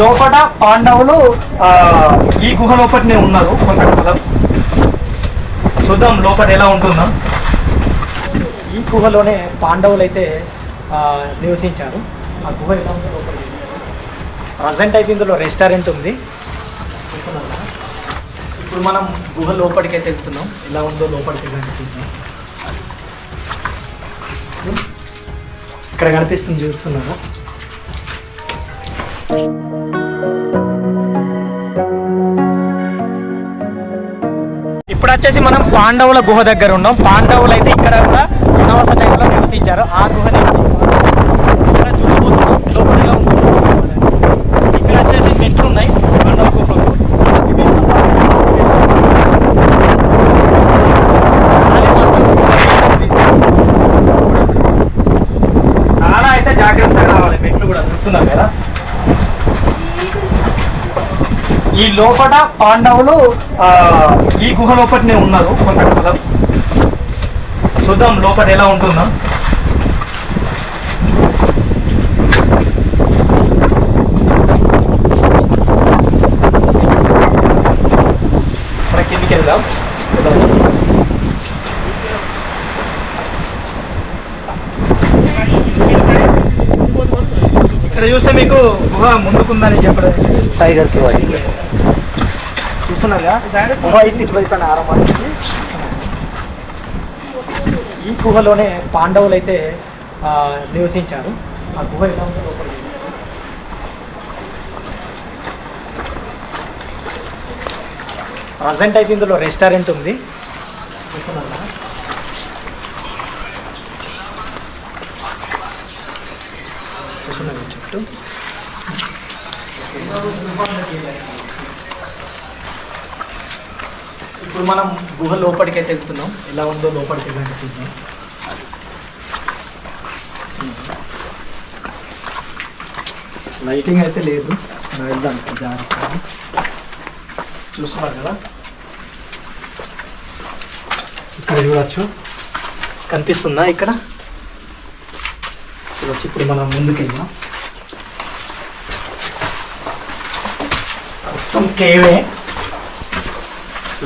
లోపల పాండవులు ఈ గుహ లోపలనే ఉన్నారు కొంతకాలం. చూద్దాం లోపల ఎలా ఉంటుందా. ఈ గుహలోనే పాండవులు అయితే నివసించారు. ఆ గుహ ఎలా ఉంది లోపల ప్రజెంట్ అయితే ఇందులో రెస్టారెంట్ ఉంది. ఇప్పుడు మనం గుహ లోపలికి అయితే వెళ్తున్నాం. ఎలా ఉందో లోపలికి ఇక్కడ కనిపిస్తుంది చూస్తున్నారా? ఇప్పుడు వచ్చేసి మనం పాండవుల గుహ దగ్గర ఉన్నాం. పాండవులు అయితే ఇక్కడ కూడా వనవాస టైంలో నివసించారు. ఆ గుహ ఇది. ఇక్కడ చూడబోతున్నాం. లోపల ఎలా ఇక్కడ వచ్చేసి మెట్లు ఉన్నాయి. పాండవ గుహకు చాలా అయితే జాగ్రత్తగా రావాలి. మెట్లు కూడా చూస్తున్నాం కదా. ఈ లోపల పాండవులు ఈ గుహ లోపలనే ఉన్నారు కొంతకాలం. చూద్దాం లోపల ఎలా ఉంటుందా. మన కిందికి వెళ్దాం. ఇక్కడ చూస్తే మీకు గుహ ముందుకుందని చెప్పడం టైగర్కి వాడి చూస్తున్నారుగా? గుహ అయితే ఇటువైపు ఈ గుహలోనే పాండవులు అయితే నివసించారు. ఆ గుహ ఎలా ఉందో లోపల ప్రజెంట్ అయితే ఇందులో రెస్టారెంట్ ఉంది. చూస్తున్నారా? చూస్తున్నారు చుట్టూ ఇప్పుడు మనం గుహ లోపలికి అయితే వెళ్తున్నాం. ఎలా ఉందో లోపలికి వెళ్ళండి చూద్దాం. లైటింగ్ అయితే లేదు. వెళ్దాం జాగ్రత్తగా చూస్తున్నారు కదా? ఇక్కడ చూడొచ్చు. కనిపిస్తుందా ఇక్కడ? చూడొచ్చు ఇప్పుడు మనం ముందుకు మొత్తం కేవే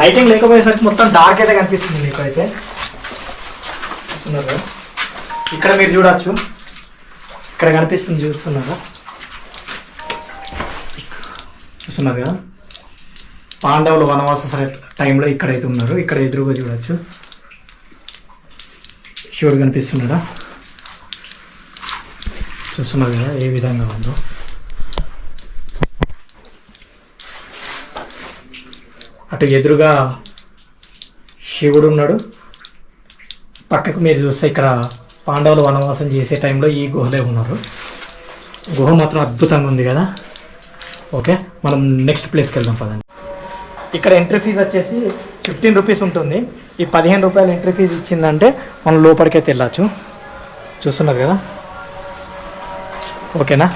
లైటింగ్ లేకపోయేసరికి మొత్తం డార్క్ అయితే కనిపిస్తుంది మీకు అయితే చూస్తున్నారు ఇక్కడ మీరు చూడవచ్చు ఇక్కడ కనిపిస్తుంది చూస్తున్నారా? చూస్తున్నారు కదా పాండవులు వనవాస టైంలో ఇక్కడైతే ఉన్నారు. ఇక్కడ ఎదురుగా చూడవచ్చు శివుడు కనిపిస్తున్నాడా? చూస్తున్నారు కదా ఏ విధంగా ఉందో. అటు ఎదురుగా శివుడు ఉన్నాడు. పక్కకు మీరు చూస్తే ఇక్కడ పాండవులు వనవాసం చేసే టైంలో ఈ గుహలే ఉన్నారు. గుహ మాత్రం అద్భుతంగా ఉంది కదా. ఓకే మనం నెక్స్ట్ ప్లేస్కి వెళ్దాం పదండి. ఇక్కడ ఎంట్రీ ఫీజు వచ్చేసి ఫిఫ్టీన్ రూపీస్ ఉంటుంది. ఈ పదిహేను రూపాయలు ఎంట్రీ ఫీజు ఇచ్చిందంటే మనం లోపలికైతే వెళ్ళచ్చు. చూస్తున్నారు కదా. ఓకేనా?